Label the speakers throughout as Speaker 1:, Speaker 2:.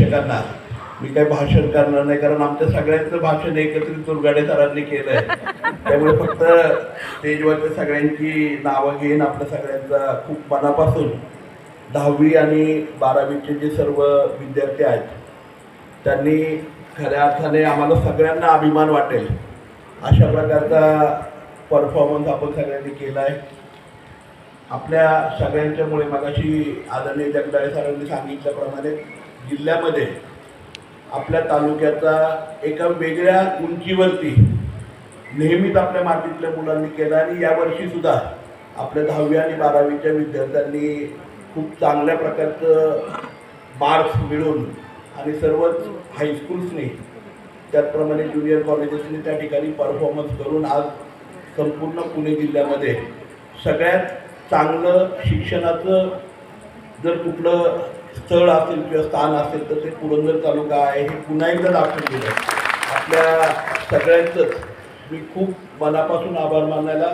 Speaker 1: शिक्षकांना मी काही भाषण करणार नाही कारण आमच्या सगळ्यांचं भाषण एकत्रित तुरगाडे सरांनी केलं आहे त्यामुळे फक्त स्टेजवरच्या सगळ्यांची नावं घेईन आपल्या सगळ्यांचा खूप मनापासून. दहावी आणि बारावीचे जे सर्व विद्यार्थी आहेत त्यांनी खऱ्या अर्थाने आम्हाला सगळ्यांना अभिमान वाटेल. अशा प्रकारचा परफॉर्मन्स आपण सगळ्यांनी केला आहे आपल्या सगळ्यांच्यामुळे मगाशी आदरणीय जगदाळे सरांनी सांगितल्याप्रमाणे जिल्ह्यामध्ये आपल्या तालुक्याचा एका वेगळ्या उंचीवरती नेहमीच आपल्या मातीतल्या मुलांनी केला आणि यावर्षीसुद्धा आपल्या दहावी आणि बारावीच्या विद्यार्थ्यांनी खूप चांगल्या प्रकारचं मार्क्स मिळून आणि सर्वच हायस्कूल्सनी त्याचप्रमाणे ज्युनियर कॉलेजेसनी त्या ठिकाणी परफॉर्मन्स करून आज संपूर्ण पुणे जिल्ह्यामध्ये सगळ्यात चांगलं शिक्षणाचं जर कुठलं स्थळ असेल किंवा स्थान असेल तर ते पुरंदर तालुका आहे. हे पुन्हा एकदा दाखवून दिलं. आपल्या सगळ्यांचंच मी खूप मनापासून आभार मानायला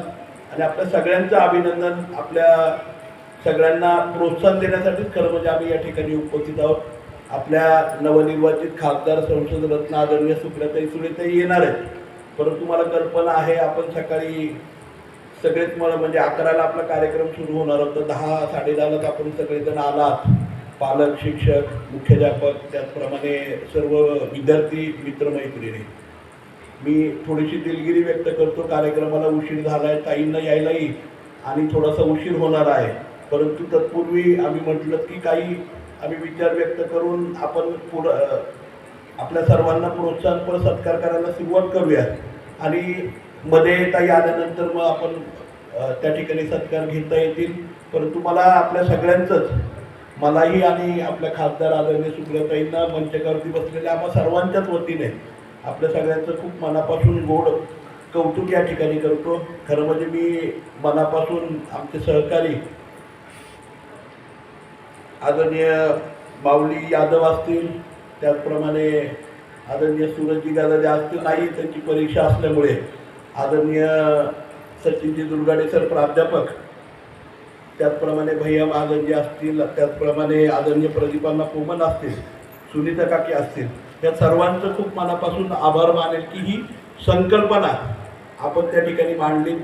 Speaker 1: आणि आपल्या सगळ्यांचं अभिनंदन आपल्या सगळ्यांना प्रोत्साहन देण्यासाठीच खरं म्हणजे आम्ही या ठिकाणी उपस्थित आहोत. आपल्या नवनिर्वाचित खासदार संसद रत्न आदरणीय सुप्रियाताई सुरेताई येणार आहेत. परंतु मला कल्पना आहे आपण सकाळी सगळेच मला म्हणजे अकराला आपला कार्यक्रम सुरू होणार होता. दहा साडेदहालाच आपण सगळेजण आलात. पालक शिक्षक मुख्याध्यापक त्याचप्रमाणे सर्व विद्यार्थी मित्रमैत्रिणी. मी थोडीशी दिलगिरी व्यक्त करतो कार्यक्रमाला उशीर झाला आहे ताईंना यायलाही आणि थोडासा उशीर होणार आहे. परंतु तत्पूर्वी आम्ही म्हटलं की काही आम्ही विचार व्यक्त करून आपण पुढं आपल्या सर्वांना प्रोत्साहनपर सत्कार करायला सुरुवात करूया आणि मध्ये ताई आल्यानंतर मग आपण त्या ठिकाणी सत्कार घेता येतील. परंतु मला आपल्या सगळ्यांचंच मलाही आणि आपल्या खासदार आदरणीय सुप्रियाताईंना मंचकावरती बसलेल्या आम्हा सर्वांच्याच वतीने आपल्या सगळ्यांचं खूप मनापासून गोड कौतुक या ठिकाणी करतो. खरं म्हणजे मी मनापासून आमचे सहकारी आदरणीय माऊली यादव असतील त्याचप्रमाणे आदरणीय सूरजजी गादादे असतील नाही त्यांची परीक्षा असल्यामुळे आदरणीय सचिनजी दुर्गाडे सर प्राध्यापक त्याचप्रमाणे भैया महाजनजी असतील त्याचप्रमाणे आदरणीय प्रदीपांना पोमन असतील सुनीता काकी असतील या सर्वांचं खूप मनापासून आभार मानेल की ही संकल्पना आपण त्या ठिकाणी मांडली.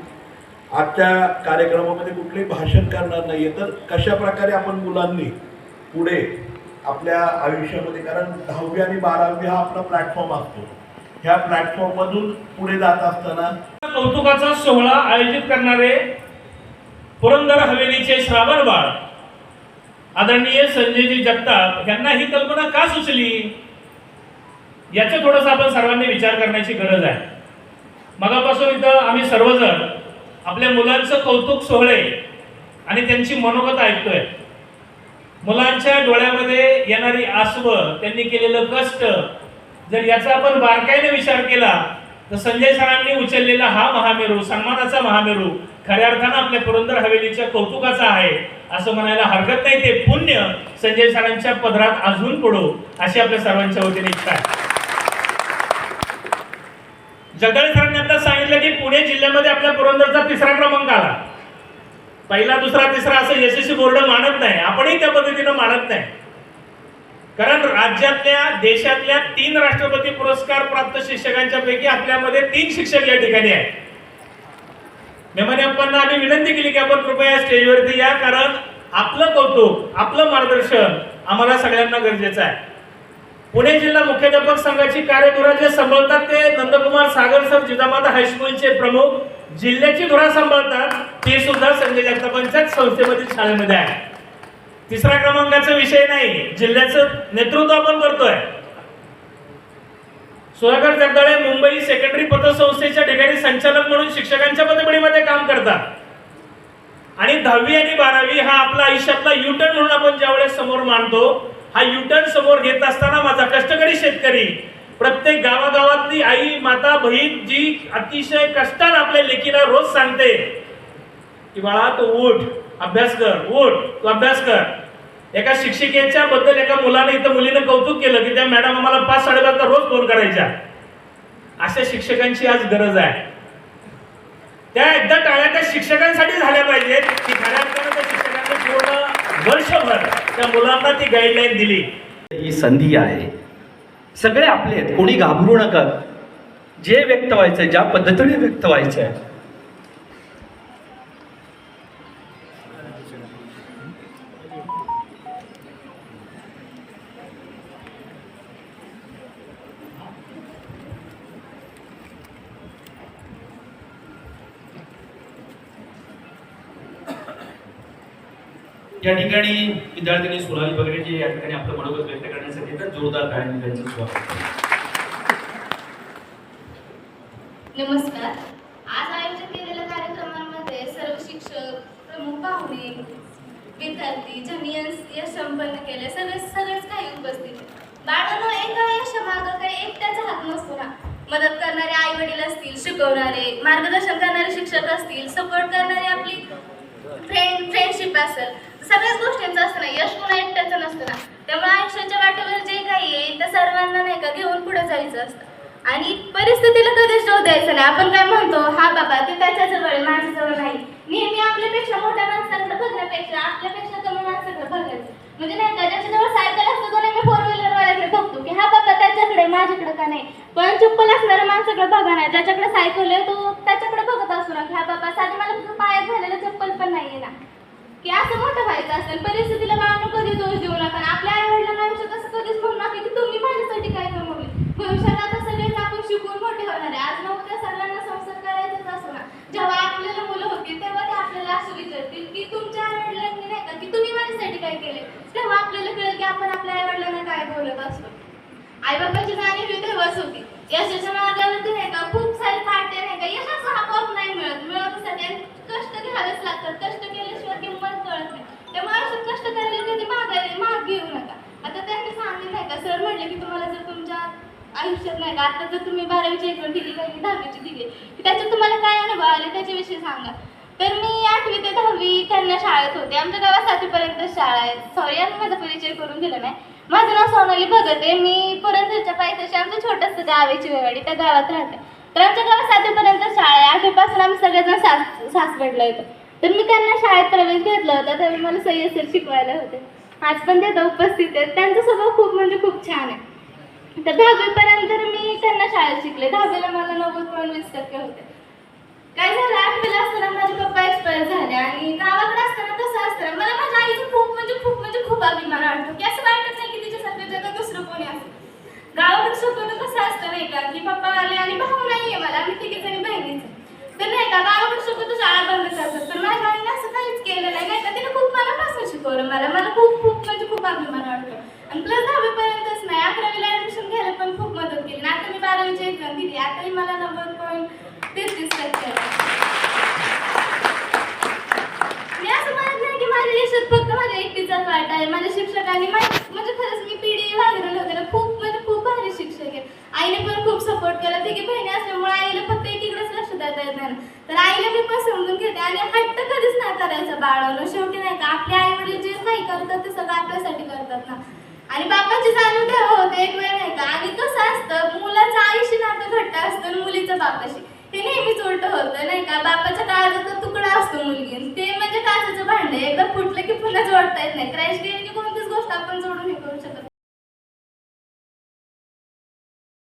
Speaker 1: आजच्या कार्यक्रमामध्ये कुठलेही भाषण करणार नाही आहे तर कशा प्रकारे आपण मुलांनी पुढे आपल्या आयुष्यामध्ये कारण दहावी आणि बारावी हा आपला प्लॅटफॉर्म असतो. ह्या प्लॅटफॉर्ममधून पुढे जात असताना
Speaker 2: कौतुकाचा सोहळा आयोजित करणारे पुरंदर हवेलीचे श्रावण बाळ. आदरणीय संजयजी जगताप यांना ही कल्पना का सुचली? याचा थोडासा आपण सर्वांनी विचार करण्याची गरज आहे. मगापासून इथं आम्ही सर्वजण आपल्या मुलांचं कौतुक सोहळे आणि त्यांची मनोगत ऐकतोय. मुलांच्या डोळ्यामध्ये येणारी आसव त्यांनी केलेलं कष्ट जर याचा आपण बारकाईने विचार केला तर संजय सरांनी उचललेला हा महामेरू सन्मानाचा महामेरू खऱ्या अर्थानं आपल्या पुरंदर हवेलीच्या कौतुकाचा आहे. असं म्हणायला हरकत नाही ते पुण्य संजय सरांच्या पदरात अजून पडो अशी आपल्या सर्वांच्या वतीने इच्छा आहे. जगदाळे सरांनी आता सांगितलं की पुणे जिल्ह्यामध्ये आपल्या पुरंदरचा तिसरा क्रमांक आला. पहिला दुसरा तिसरा असं यशस्वी बोर्ड मानत नाही. आपणही त्या पद्धतीनं मानत नाही. कारण राज्यातल्या देशातल्या तीन राष्ट्रपती पुरस्कार प्राप्त शिक्षकांच्या पैकी आपल्यामध्ये तीन शिक्षक या ठिकाणी आहेत. मेमाने अप्पांना आम्ही विनंती केली की आपण कृपया स्टेजवरती या कारण आपलं कौतुक आपलं मार्गदर्शन आम्हाला सगळ्यांना गरजेचं आहे. पुणे जिल्हा मुख्याध्यापक संघाची कार्यधुरा जे सांभाळतात ते नंदकुमार सागर सर जिजामाता हायस्कूलचे प्रमुख. जिल्ह्याची धुरा सांभाळतात ते सुद्धा संजय जगतापांच्याच संस्थेमधील शाळेमध्ये आहे. तिसऱ्या क्रमांकाचा विषय नाही जिल्ह्याचं नेतृत्व आपण करतोय. सुधाकर जगदाळे मुंबई सेकंडरी पतसंस्थेच्या ठिकाणी संचालक म्हणून शिक्षकांच्या पदपडीमध्ये काम करतात आणि दहावी आणि बारावी हा आपला आयुष्यातला युटर्न म्हणून आपण ज्यावेळेस समोर मानतो हा युटर्न समोर घेत असताना माझा कष्टकरी शेतकरी प्रत्येक गावागावातली आई माता बहीण जी अतिशय कष्टानं आपल्या लेकीला रोज सांगते की बाळा तू उठ अभ्यास कर उठ तू अभ्यास कर. एका शिक्षिकेच्या बद्दल एका मुलाने इथं मुलीनं कौतुक केलं की त्या मॅडम आम्हाला पाच साडेपाचला रोज फोन करायच्या. अशा शिक्षकांची आज गरज आहे. त्या एकदा शिक्षकांसाठी झाल्या पाहिजेत की खऱ्या त्या शिक्षकांनी पूर्ण वर्षभर त्या मुलांना ती गाईडलाईन दिली.
Speaker 3: ही संधी आहे. सगळे आपले आहेत. कोणी घाबरू नका. जे व्यक्त व्हायचंय ज्या पद्धतीने व्यक्त व्हायचं आहे या ठिकाणी विद्यार्थ्यांनी सोनाली बगरेजी या ठिकाणी आपलं मनोगत व्यक्त करण्यासाठी तर जोरदार टाळ्यांनी त्यांचं स्वागत
Speaker 4: नमस्कार. आज आयोजित केलेल्या कार्यक्रमांमध्ये सर्व शिक्षक प्रमुख पाहुणे विद्यार्थी ज्यांनी यश संपन्न केले. सगळे सगळेच काही उपस्थित आहेत. बाळांनो एका यशामागं काही एकट्याचा हात नसतो ना. मदत करणारे आई वडील असतील शिकवणारे मार्गदर्शन करणारे शिक्षक असतील सपोर्ट करणारे आपली फ्रेंड फ्रेंडशिप असेल सगळ्याच गोष्टींचं असतं ना यश कोणा एकट्याचं नसतं ना. त्यामुळे आयुष्याच्या वाटेवर जे काही येईल त्या सर्वांना नाही का घेऊन पुढे जायचं असतं. आणि परिस्थितीला कधीच डोस द्यायचं नाही. आपण काय म्हणतो हा बाबा ते त्याच्याजवळ आहे, नाही. नेहमी आपल्यापेक्षा मोठ्या माणसांकडे बघण्यापेक्षा आपल्यापेक्षा कमी माणसाकडे बघायचं. म्हणजे नाही का ज्याच्याजवळ सायकल असतो तो नेहमी फोर व्हीलरवाल्याकडे बघतो की हा बाबा त्याच्याकडे माझ्याकडे का नाही? पण चप्पल असणाऱ्या माणसाकडे बघा नाही ज्याच्याकडे सायकल आहे तो त्याच्याकडे बघत असतो ना ह्या बाबा साधी मला फक्त पायात झालेलं चप्पल पण नाहीये ना. की असं मोठं व्हायचं असेल परिस्थितीला बाळांनो कधी दोष देऊ नका आपल्या आई वडिलांना आयुष्यात असं कधीच म्हणू नका की तुम्ही माझ्यासाठी काय कमवले भविष्यात आता सगळेच आपण शिकून मोठे होणार आहे. आज ना उद्या सगळ्यांना संसार करायचाच असो ना. जेव्हा आपल्याला मुलं होती तेव्हा ते आपल्याला असं विचारतील की तुमच्या आई वडिलांनी नाही का की तुम्ही माझ्यासाठी काय केले तेव्हा आपल्याला कळेल की आपण आपल्या आई वडिलांना काय बोलत असतो. आई बाबाची जाणीव ही तेव्हाच होती. यशाच्या मार्गावरती नाही का खूप सारे पाट्या नाही का यशाचा आपोआप नाही मिळत. मिळवण्यासाठी कष्ट घ्यावेच लागतात. कष्ट केल्याशिवाय किंमत कळत नाही. त्यामुळे आयुष्यात कष्ट करायला कधी मागायला माग घेऊ नका. आता त्यांनी सांगितलं नाही का सर म्हटले की तुम्हाला जर तुमच्या आयुष्यात नाही का आता जर तुम्ही बारावीची एक्झाम दिली काही दहावीची दिली की त्याच्यात तुम्हाला काय अनुभव आले त्याच्याविषयी सांगा. तर मी आठवी ते दहावी त्यांना शाळेत होते. आमच्या गावात सातवीपर्यंत शाळा आहे. सॉरी आणि माझा परिचय करून दिला नाही. माझं नाव सोनाली भगत आहे. मी पुरंदरच्या पायथ्याशी आमचं छोटंसं गाव आहे चिवेवाडी त्या गावात राहते. तर आमच्या गावात सातवीपर्यंत शाळा आहे. आठवीपासून आम्ही सगळेजण सास सासवडला येतो. तर मी त्यांना शाळेत प्रवेश घेतला होता. त्यावेळी मला सय्यद सर शिकवायला होते. आज पण ते आता उपस्थित आहेत. त्यांचा स्वभाव खूप म्हणजे खूप छान आहे. तर दहावीपर्यंत मी त्यांना शाळेत शिकले. दहावीला मला नव्वद पॉईंट वीस टक्के होते. काय झालं? आठवीला असताना माझे पप्पा एक्सपायर झाले आणि गावाकडे असताना कसं असतं. मला माझ्या आईचं खूप म्हणजे खूप म्हणजे खूप अभिमान वाटतो की असं वाटत नाही की तिच्यासारखं जगात दुसरं कोणी असतं गावाकडे स्वतःला कसं असतं नाही का की पप्पा आले आणि भाऊ नाहीये मला. आम्ही तिघे जणी बहिणीचे तर नाही का गावाकडे तू शाळा बंद करतात. तर माझ्या आईने असं काहीच केलं नाही. नाही का तिने खूप मनापासून शिकवलं मला. मला खूप खूप म्हणजे खूप अभिमान वाटतो. आणि प्लस दहावीपर्यंतच नाही. अकरावीला ऍडमिशन घ्यायला पण खूप मदत केली. आणि आता मी बारावीची एक्झाम दिली. आताही मला नव्वद पॉईंट तेहतीस टक्के मी असं म्हणत नाही की माझ्या यशात फक्त माझ्या एकटीचाच वाटा आहे. माझ्या शिक्षकांनी माहिती तर पण समजून घेते आणि हट्ट कधीच नाही करायचं बाळानं शेवटी नाही का आपले आई वडील जे काही करतात ते सगळं आपल्यासाठी करतात ना. आणि बापाची चालू हो, तेव्हा होते एक वेळ नाही का आणि कसं असतं मुलाचं आईशी नातं घट्ट असतं आणि मुलीचं बापाशी. हे नेहमीच उलट होतं नाही का बापाच्या काळाचा तुकडा असतो मुलगी ते म्हणजे काचाचं भांडे एकदा फुटलं की पुन्हा जोडता येत नाही. क्रॅश गेली की कोणतीच गोष्ट आपण जोडून हे करू